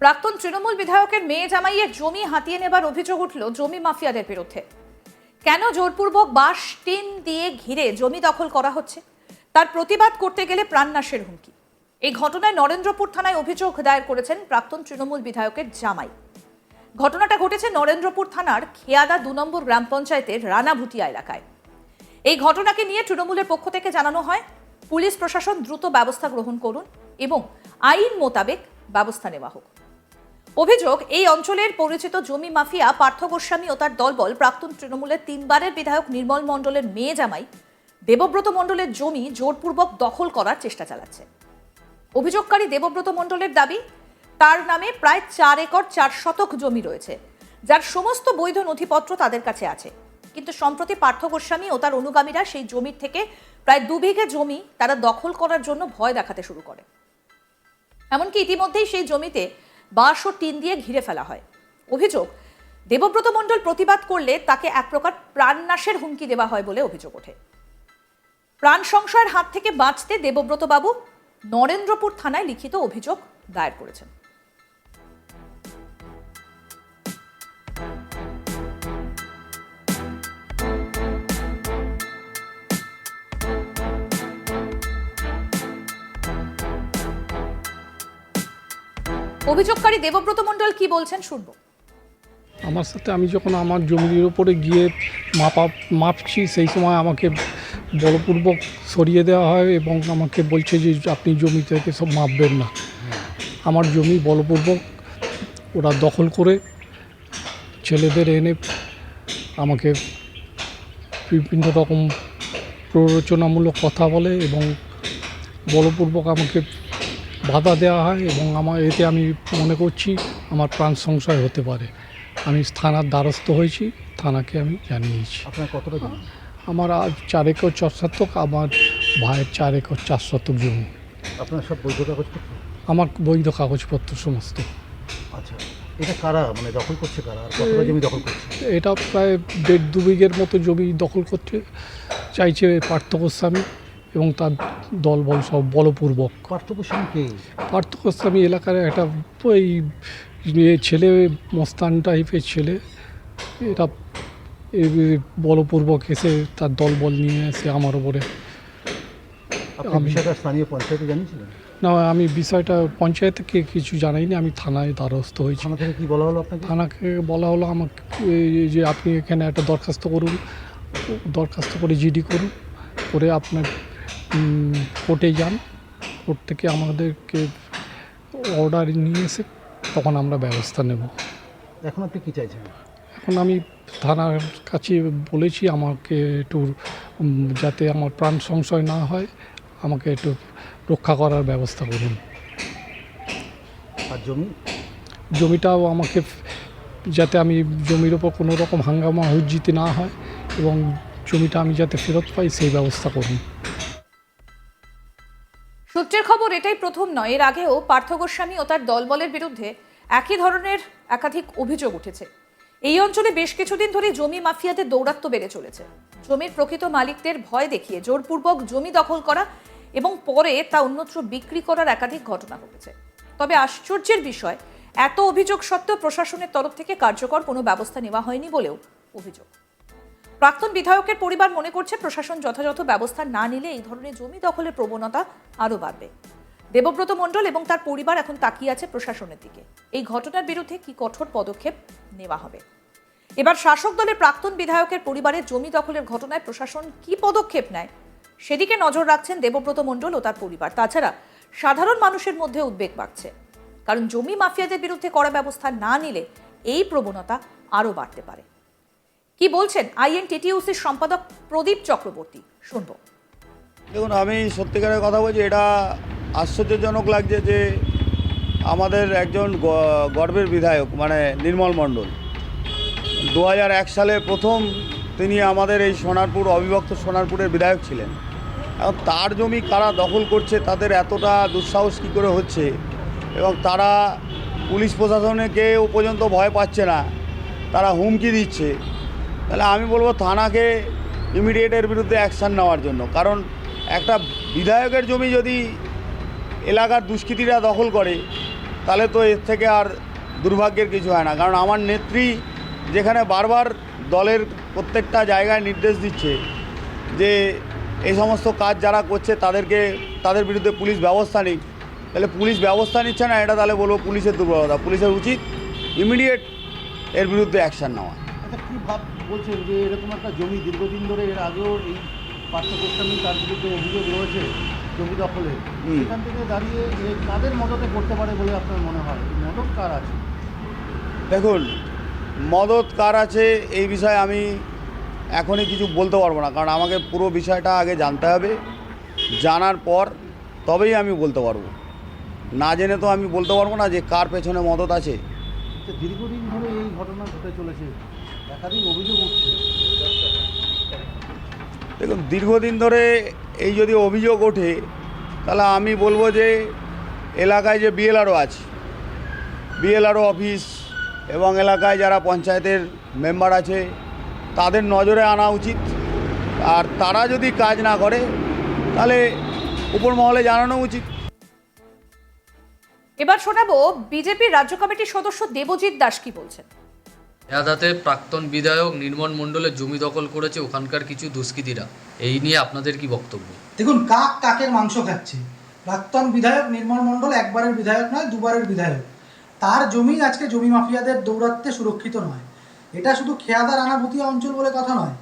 প্রাক্তন তৃণমূল বিধায়কের মেয়ে জামাইয়ের জমি হাতিয়ে নেবার অভিযোগ উঠল জমি মাফিয়াদের বিরুদ্ধে। কেন জোরপূর্বক বাঁশ, টিন দিয়ে ঘিরে জমি দখল করা হচ্ছে? তার প্রতিবাদ করতে গেলে প্রাণনাশের হুমকি। এই ঘটনায় নরেন্দ্রপুর থানায় অভিযোগ দায়ের করেছেন প্রাক্তন তৃণমূল বিধায়কের জামাই। ঘটনাটা ঘটেছে নরেন্দ্রপুর থানার খেয়াদা দু নম্বর গ্রাম পঞ্চায়েতের রানাভুটিয়া এলাকায়। এই ঘটনাকে নিয়ে তৃণমূলের পক্ষ থেকে জানানো হয়, পুলিশ প্রশাসন দ্রুত ব্যবস্থা গ্রহণ করুন এবং আইন মোতাবেক ব্যবস্থা নেওয়া হোক। অভিযোগ, এই অঞ্চলের পরিচিত জমি মাফিয়া পার্থ গোস্বামী ও তার দলবল প্রাক্তন তৃণমূলের তিনবারের বিধায়ক নির্মল মণ্ডলের মেয়ে জামাই দেবব্রত মণ্ডলের জমি জোরপূর্বক দখল করার চেষ্টা চালাচ্ছে। অভিযোগকারী দেবব্রত মণ্ডলের দাবি, তার নামে প্রায় চার একর চার শতক জমি রয়েছে, যার সমস্ত বৈধ নথিপত্র তাদের কাছে আছে। কিন্তু সম্প্রতি পার্থ গোস্বামী ও তার অনুগামীরা সেই জমির থেকে প্রায় দু বিঘে জমি তারা দখল করার জন্য ভয় দেখাতে শুরু করে। এমনকি ইতিমধ্যেই সেই জমিতে বাঁশ ও টিন দিয়ে ঘিরে ফেলা হয়। অভিযোগ, দেবব্রত মণ্ডল প্রতিবাদ করলে তাকে এক প্রকার প্রাণনাশের হুমকি দেওয়া হয় বলে অভিযোগ ওঠে। প্রাণ সংশয়ের হাত থেকে বাঁচতে দেবব্রত বাবু নরেন্দ্রপুর থানায় লিখিত অভিযোগ দায়ের করেছেন। অভিযোগকারী দেবব্রত মণ্ডল কি বলছেন শুনব। আমার সাথে আমি যখন আমার জমির উপরে গিয়ে মাপা মাপছি, সেই সময় আমাকে বলপূর্বক সরিয়ে দেওয়া হয় এবং আমাকে বলছে যে আপনি জমি থেকে সব মাপবেন না। আমার জমি বলপূর্বক ওরা দখল করে ছেলেদের এনে আমাকে বিভিন্ন রকম প্ররোচনামূলক কথা বলে এবং বলপূর্বক আমাকে বাধা দেওয়া হয় এবং আমার এতে আমি মনে করছি আমার প্রাণ সংশয় হতে পারে। আমি থানার দ্বারস্থ হয়েছি থানাকে আমি জানিয়েছি। আপনার কতটা আমার চার একর চার শতক আমার ভাইয়ের চার একর চার শতক জমি। আপনার সব বৈধ কাগজপত্র আমার বৈধ কাগজপত্র সমস্ত। আচ্ছা এটা কারা? মানে দখল করছে কারা? আর কতটা জমি দখল করছে? এটা প্রায় দেড় দু বিঘের মতো জমি দখল করতে চাইছে পার্থ গোস্বামী এবং তার দলবল সব বলপূর্বক। পার্থক্য কে? পার্থ এলাকার একটা ওই ছেলে মস্তান টাইপের ছেলে। এটা বলপূর্বক এসে তার দলবল নিয়ে এসে আমার ওপরে বিষয়টা স্থানীয় পঞ্চায়েতে জানিয়েছিলেন? না আমি বিষয়টা পঞ্চায়েতকে কিছু জানাইনি আমি থানায় দ্বারস্থ হয়েছি। থানা থেকে কি বলা হলো আপনাকে? থানাকে বলা হলো আমাকে যে আপনি এখানে একটা দরখাস্ত করুন দরখাস্ত করে জিডি করুন করে আপনার কোর্টে যান। কোর্ট থেকে আমাদেরকে অর্ডার নিয়ে এসে তখন আমরা ব্যবস্থা নেব। এখন আপনি কি চাইছেন? এখন আমি থানার কাছে বলেছি আমাকে একটু যাতে আমার প্রাণ সংশয় না হয় আমাকে একটু রক্ষা করার ব্যবস্থা করুন। আর জমি? জমিটাও আমাকে যাতে আমি জমির ওপর কোনো রকম হাঙ্গামা হুজ্জিতি না হয় এবং জমিটা আমি যাতে ফেরত পাই সেই ব্যবস্থা করুন। সূত্রের খবর, এটাই প্রথম নয়। এর আগেও পার্থ গোস্বামী ও তার দলবলের বিরুদ্ধে একই ধরনের একাধিক অভিযোগ উঠেছে। এই অঞ্চলে বেশ কিছুদিন ধরে জমি মাফিয়াদের দৌরাত্ম্য বেড়ে চলেছে। জমির প্রকৃত মালিকদের ভয় দেখিয়ে জোরপূর্বক জমি দখল করা এবং পরে তা অন্যত্র বিক্রি করার একাধিক ঘটনা ঘটেছে। তবে আশ্চর্যের বিষয়, এত অভিযোগ সত্ত্বেও প্রশাসনের তরফ থেকে কার্যকর কোনো ব্যবস্থা নেওয়া হয়নি বলেও অভিযোগ। প্রাক্তন বিধায়কের পরিবার মনে করছে প্রশাসন যথাযথ ব্যবস্থা না নিলে এই ধরনের জমি দখলের প্রবণতা আরও বাড়বে। দেবব্রত মণ্ডল এবং তার পরিবার এখন তাকিয়ে আছে প্রশাসনের দিকে। এই ঘটনার বিরুদ্ধে কি কঠোর পদক্ষেপ নেওয়া হবে? এবার শাসক দলের প্রাক্তন বিধায়কের পরিবারের জমি দখলের ঘটনায় প্রশাসন কি পদক্ষেপ নেয় সেদিকে নজর রাখছেন দেবব্রত মণ্ডল ও তার পরিবার। তাছাড়া সাধারণ মানুষের মধ্যে উদ্বেগ বাড়ছে। কারণ জমি মাফিয়াদের বিরুদ্ধে কড়া ব্যবস্থা না নিলে এই প্রবণতা আরও বাড়তে পারে। কি বলছেন আইএনটিটিউসির সম্পাদক প্রদীপ চক্রবর্তী? শুনব। দেখুন, আমি সত্যিকারের কথা বলছি, এটা আশ্চর্যজনক লাগছে যে আমাদের একজন গর্বের বিধায়ক মানে নির্মল মণ্ডল দু সালে প্রথম তিনি আমাদের এই সোনারপুর, অবিভক্ত সোনারপুরের বিধায়ক ছিলেন। এবং তার জমি কারা দখল করছে, তাদের এতটা দুঃসাহস কী করে হচ্ছে? এবং তারা পুলিশ প্রশাসনকে ও পর্যন্ত ভয় পাচ্ছে না, তারা হুমকি দিচ্ছে। তাহলে আমি বলব থানাকে ইমিডিয়েটের বিরুদ্ধে অ্যাকশান নেওয়ার জন্য। কারণ একটা বিধায়কের জমি যদি এলাকার দুষ্কৃতীরা দখল করে, তাহলে তো এর থেকে আর দুর্ভাগ্যের কিছু হয় না। কারণ আমার নেত্রী যেখানে বারবার দলের প্রত্যেকটা জায়গায় নির্দেশ দিচ্ছে যে এই সমস্ত কাজ যারা করছে তাদেরকে, তাদের বিরুদ্ধে পুলিশ ব্যবস্থা নিক। তাহলে পুলিশ ব্যবস্থা নিচ্ছে না, এটা তাহলে বলব পুলিশের দুর্বলতা। পুলিশের উচিত ইমিডিয়েট এর বিরুদ্ধে অ্যাকশান নেওয়া। কী ভাব বলছেন যে এরকম একটা জমি দীর্ঘদিন ধরে এর আগেও এই গোস্বামী তার বিরুদ্ধে অভিযোগ রয়েছে জমি দখলে। সেখান থেকে দাঁড়িয়ে কাদের মদতে করতে পারে বলে আপনার মনে হয়? মদত কার আছে? দেখুন মদত কার আছে এই বিষয়ে আমি এখনই কিছু বলতে পারব না কারণ আমাকে পুরো বিষয়টা আগে জানতে হবে জানার পর তবেই আমি বলতে পারব। না জেনে তো আমি বলতে পারব না যে কার পেছনে মদত আছে। দীর্ঘদিন ধরে এই ঘটনা ঘটে চলেছে। একাধিক অভিযোগ উঠছে। দেখুন, দীর্ঘদিন ধরে এই যদি অভিযোগ ওঠে, তাহলে আমি বলব যে এলাকায় যে বিএলআরও আছে বিএলআরও অফিস এবং এলাকায় যারা পঞ্চায়েতের মেম্বার আছে, তাদের নজরে আনা উচিত। আর তারা যদি কাজ না করে, তাহলে উপর মহলে জানানো উচিত। এবার শোনাবো বিজেপির রাজ্য কমিটির সদস্য দেবজিৎ দাস কি বলছেন। এদাতে প্রাক্তন বিধায়ক নির্মল মণ্ডলের জমি দখল করেছে ওখানকার কিছু দুষ্কৃতীরা। এই নিয়ে আপনাদের কি বক্তব্য? দেখুন কাক কাকের মাংস খাচ্ছে। প্রাক্তন বিধায়ক নির্মল মণ্ডল একবারের বিধায়ক নয় দুবারের বিধায়ক। তার জমি আজকে জমি মাফিয়াদের দৌরাত্মে সুরক্ষিত নয়। এটা শুধু খেয়াদা রানাভূতি অঞ্চল বলে কথা নয়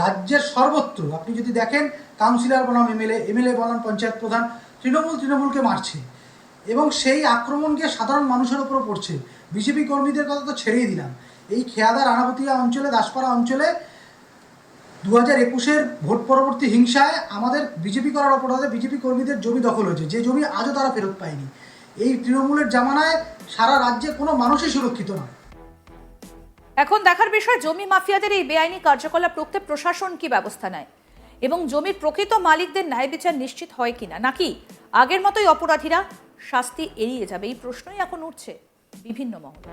রাজ্যের সর্বত্র। আপনি যদি দেখেন কাউন্সিলর বনাম এমএলএ এমএলএ বনাম পঞ্চায়েত প্রধান তৃণমূল তৃণমূলকে মারছে। এবং সেই আক্রমণকে সাধারণ মানুষের উপর পড়ছে। বিজেপি কর্মীদের কথা তো ছেড়েই দিলাম। এই খেয়াদা রানাভূতিয়া অঞ্চলে, দাসপাড়া অঞ্চলে দু হাজার একুশের ভোট পরবর্তী হিংসায় আমাদের বিজেপি করার অপরাধে বিজেপি কর্মীদের জমি দখল হয়েছে। যে জমি আজও তারা ফেরত পায়নি। এই তৃণমূলের জামানায় সারা রাজ্যে কোনো মানুষই সুরক্ষিত নয় এখন দেখার বিষয়, জমি মাফিয়াদের এই বেআইনি কার্যকলাপ রুখতে প্রশাসন কি ব্যবস্থা নেয়? এবং জমির প্রকৃত মালিকদের ন্যায় বিচার নিশ্চিত হয় কিনা? নাকি আগের মতোই অপরাধীরা শাস্তি এড়িয়ে যাবে, এই প্রশ্নই এখন উঠছে বিভিন্ন মহলে।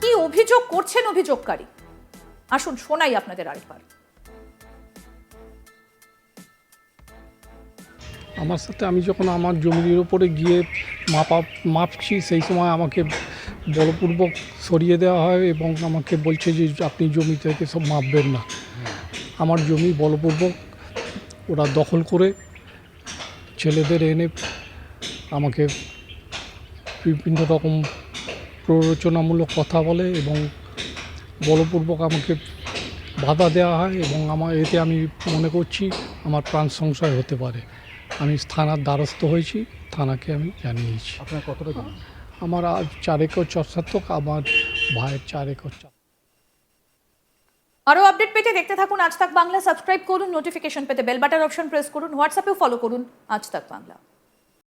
কি অভিযোগ করছেন অভিযোগকারী? আসুন শোনাই আপনাদের আরেকবার। আমার সাথে আমি যখন আমার জমির ওপরে গিয়ে মাপা মাপছি, সেই সময় আমাকে বলপূর্বক সরিয়ে দেওয়া হয় এবং আমাকে বলছে যে আপনি জমি থেকে সব মাপবেন না। আমার জমি বলপূর্বক ওরা দখল করে ছেলেদের এনে আমাকে বিভিন্ন রকম প্ররোচনামূলক কথা বলে এবং বলপূর্বক আমাকে বাধা দেওয়া হয় এবং আমার এতে আমি মনে করছি আমার প্রাণ সংশয় হতে পারে। আমি থানার দ্বারস্থ হয়েছি, থানাকে আমি জানিয়েছি। আপনার কতটা আমার চার একর চর্চাত্মক আমার ভাইয়ের চার একর চর্চা আরও আপডেট পেতে দেখতে থাকুন আজ তাক বাংলা। সাবস্ক্রাইব করুন, নোটিফিকেশন পেতে বেল বাটার অপশন প্রেস করুন, হোয়াটসঅ্যাপেও ফলো করুন আজ তাক বাংলা।